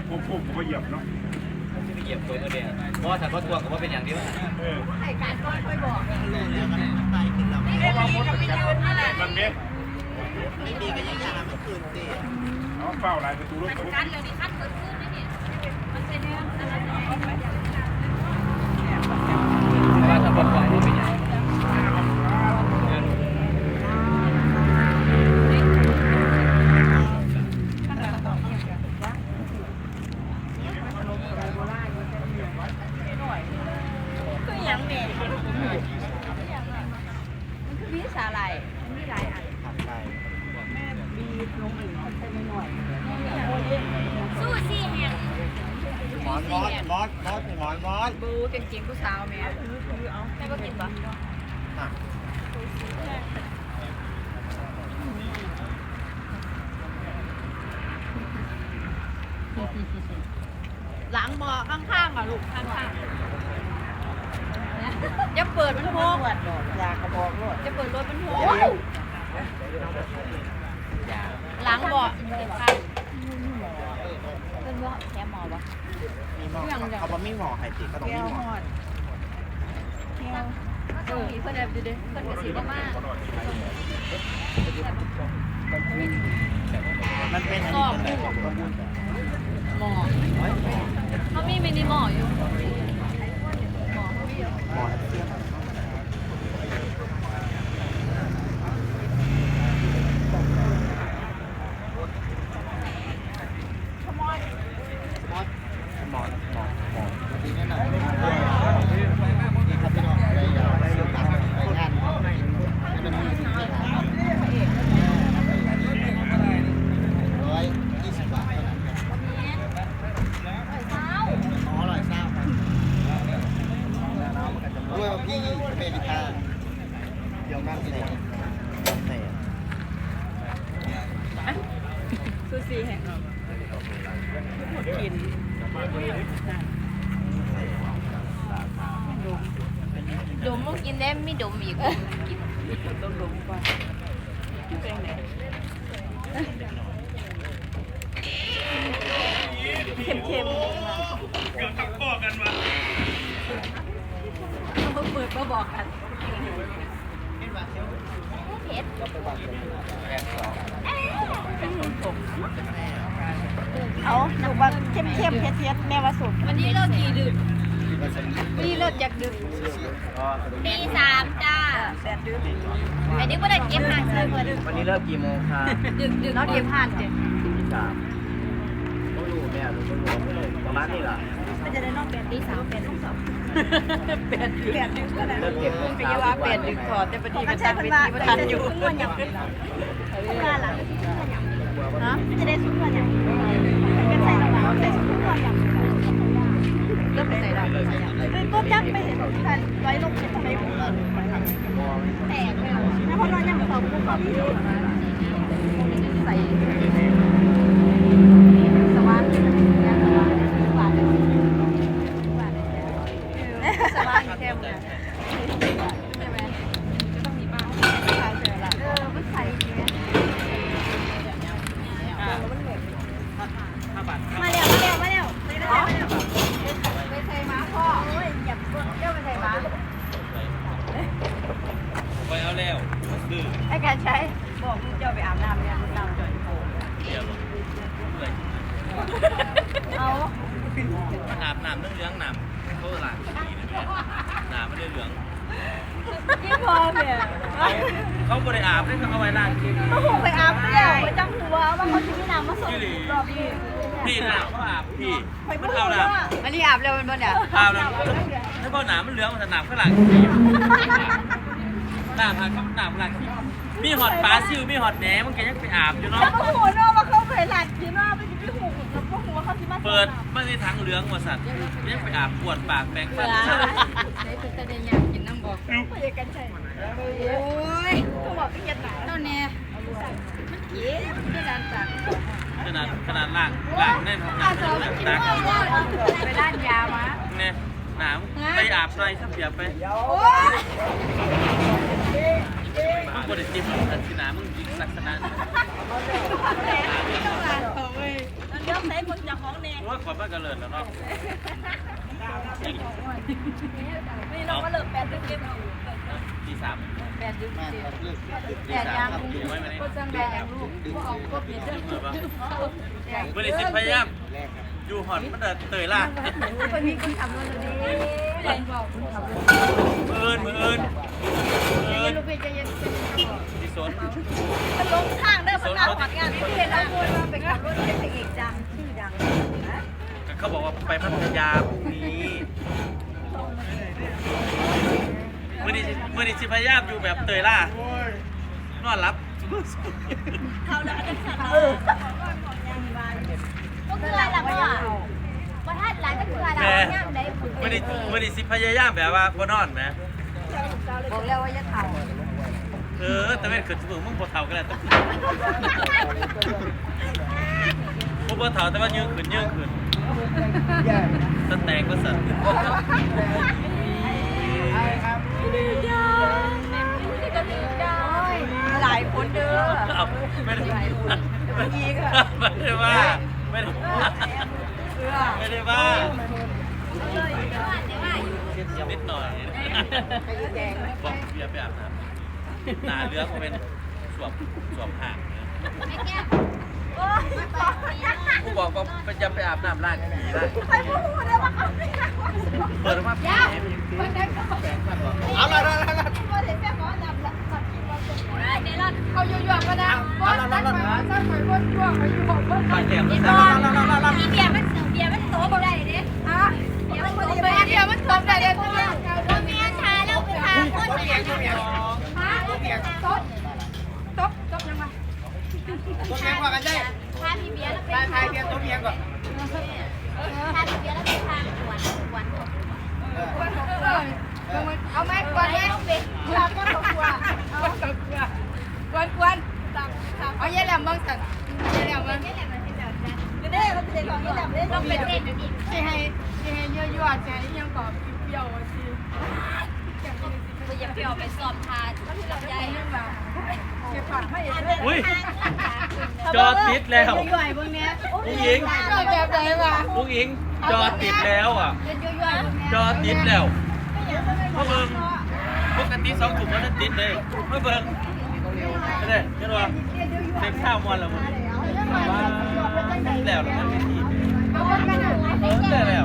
บพุ่มพุ่มผมก็เหยียบเนาะที่ไปเหยียบตัวเดียวเพราะว่าถ้าพ่อตัวก็ว่าเป็นอย่างเดียวเออให้การก้อนค่อยบอกมันเม็ดไม่มีก็ยังอยากให้มันคืนสิเอาเฝ้าลายประตูรถกันเลยนี่คัดเกิดขึ้นนี่มันเป็นเรื่องอะไร ว่าถ้าพ่อตัวว่าเป็นอย่าง คืออ ย่างแม่มันคือวิสาหร่ายมีหลายอันผักไก่สู้สิแห่งหมอนมอสมอสมอสหมอนมอสบูเป็นจริงผู้สาวแม่แม่ก็กินปะหลังบ่อข้างๆอะลูกข้างๆ จะเปิดมันโหกอยากกระบอกรถจะเปิดรถมันโหกหลังบ่อเก็บข้าวเพิ่นว่าแค่หมอปะมีหม้อเขาบอกมีหม้อไข่ติก็ต้องมีหม้อก็ต้องมีเพื่อนเดิมดูดิเพื่อนกระสีบ้ามากมันเป็นอันนี้เป็นแบบกระบุนหมอเขามีมินิหมออยู่ หมอเขามีอยู่ หม้อเทียม หมอนหมอนหมอนหมอนดีแน่นอนนี่ครับพี่น้องได้ยาวได้ยาวตัดไปงานให้มันมีสิ่งที่หาร้อยยี่สิบบาทเท่านั้นครับอ๋อร้อยเศร้าครับ ด้วยว่าพี่อเมริกาเดี๋ยวมากที่ไหนไหนซูซีแห่งกินดมมึงกินได้ไม่ดมอีกกินต้องดมก่อนเป็นไงเค็มๆ เกือบตักข้อกันมา เขาเปิด มาบอกกันเผ็ดเอาหนูว่าเข้มเข้มๆเผ็ดเผ็ดๆแม่ว่าสุกวันนี้เลิกกี่ดึกวันนี้เลิกจากดึกตีสามจ้าแสนดื้อไอ้นี่ว่าได้เก็บห่างเลยเพื่อนวันนี้เลิกกี่โมงคะดึกดึกเนาะเก็บห่างจ้ะที่สามต้องรู้แม่รู้ต้องรู้ประมาณนี้เหรอมันจะได้นอกแปดตีสามเป็นต้องสองแปดดื้อ แปดดื้อก็ได้เลิกเก็บโมงเป็นเช้าว่าทุกแปวัดนดื้อขอแต่ปฏิบัติการเป็นที่ประทันอยู่ทุกวันอย่างทุกงานหลังฮะจะได้ทุกวันอย่างเป็นใส่ระหว่าใส่ทุกวันอย่างเริ่มใส่ดาวเป็นต้นยักษ์ไปเห็นกันไว้ลงทำไมแตกเลยนะเพราะเรายังสองคนที่ใส่สว่านยางสว่านสว่านสว่านเข้มเลยใช่ไหมต้องมีบ้างเออมันใส่ มาเร็วมาเร็วมาเร็วมาเร็วมาเร็ว ไม่ใส่ม้าพ่อ โอ้ยอย่าเพิ่ง เจ้าไม่ใส่ม้า ไปเอาแล้ว ไอ้การใช้บอกลูกเจ้าไปอาบน้ำเนี่ยลูกเราจอยโผล่เอามันอาบน้ำเรื่องเหลืองน้ำเขาหลังน้ำไม่ได้เหลืองพี่พอเนี่ยเขาบริอาบให้เขาเอาไว้ล้างกินเขาคงไปอาบแล้วไปจังหัวว่าเขาจะมีน้ำมาส่งรอบนี้พี่น่ะเขาอาบพี่มันเอาน้ำอันนี้อาบแล้วมันบ่เนี่ยอาบน้ำถ้าบ่หนามันเหลืองมันจะหนามข้างหลัง น้าพาเขาหนามข้างหลังมีหอดปลาซิวมีหอดแหนมันก็ยังไปอาบอยู่เนาะ แล้วก็หัวน้องว่าเขาเคยหลัดอยู่น้องไปจะไปหูแล้วก็หัวเขาที่มาเปิดไม่ได้ทั้งเหลืองมาสัตว์ยังไปอาบปวดปากแปรงฟันใช้เป็นตะเดียงกินน้ำบอกไปกันใช่โอ้ยเขาบอกพี่ยันหนาเท่านี้มันเก๋ไม่ดันจากขนาดขนาดล่างล่างแน่นของน้ำเหลืองตากไปด้านยามาเนี่ยหนามไปอาบไรสักเดียวไป โอ้ยมันปวดจิบสันสินามึงยิงลักษณะต้องลาเขาเว้ยลือกใส่คนจากของแน่ว่าขวัญมันกระเลิดแล้วเนาะนี่น้องก็เลิกแปดเดือนเก็บตีสามแปดดึงแม่สิคเลิกตีสามครับอยู่ไว้ไหมก็จังแดงลูกก็ออกก็เปลี่ยนเรื่องบริษัทพยายามอยู่หอนมันเดินเตยล่าไปมีคนขับรถเลยดิบอกคนขับรถเอินมือเอิน ไปพัทยาพรุ่งนี้มือนี้มือนี้สิพยายามอยู่แบบเตยล่านอนรับเขาแล้วก็จะสั่งเออก็คืออะไรล่ะพ่อว่าถ้าหลานก็คืออะไรแม่ย่างได้มือนี้มือนี้สิพยายามแบบว่าบ่นอนไหมบอกแล้วว่าจะเถ่าเออแต่เป็นขึ้นสูงมึงบ่เท่ากันแล้วต้องมึงบ่เท่าแต่ว่ายืนขึ้นยืนขึ้น สแต็กก็สั่นหลายคนเด้อเอาไม่ได้ไม่ได้ว่าไม่ได้ว่าไม่ได้ว่านิดหน่อยบอกเบียร์ไปอาบน้ำหนาเลือกเป็นสวมสวมห่างนะ กูบอกว่ามันจะไปอาบน้ำล้างผีได้ไปพูดเลยว่าเขาไม่ได้เปิดมาผีเอาละละละละว่าเห็นแม่หมอนำละสัตว์ที่ว่านเดลอนเขาอยู่ๆก็นะว่าตั้งแต่ตั้งแต่ว่าช่วงเขายู่บอกว่าไปแถมมีมาบใส่ อลมีเบียร์มันเสือเบียร์มันโตบ่ได้เด้ อะ เบียร์มันโต ไป บ่ได้ เดียวมันทำได้เดี๋ยวนี้ เรามีชาแล้วคือทางคนเบียร์ ฮะตบตบตบยังไง ตัวเมียกว่ากันได้ถ้ามีเบียร์แล้วเป็นทายทายเพียงตัวเมียงก่อนถ้ามีเบียร์แล้วเป็นทางหวานหวานเอาไหมกวนไหมเราก็ตบกวนตบกวนกวนกวนเอาเยี่ยแหลมบ้างสันเยี่ยแหลมบ้างนี่ยแหละมันเป็นแบบนั้นเด้มันเป็นของนี่แหละเด้ต้องเป็นเด็กนี่จะให้จะให้ยั่วๆจะให้ยังกรอบเปรี้ยวๆสิกูอย่าไปเอาไปสอบทานก็คือลำไยยังแบบเก็บผักให้เองอุ้ยจอติดแล้วยั่วๆพวกเนี้ยผู้หญิงก็แบบไหนวะผู้หญิงจอติดแล้วอะ เป็นยั่วๆพวกเนี้ยจอติดแล้วพวกมึงปกติสองถุงมันติดเลยไม่เบิ่งไม่ได้เห็นว่าเด็กข้าวมอนแล้วมึงว่าแล้วแล้วมันไม่ทีเอาคนกันอะเออได้แล้ว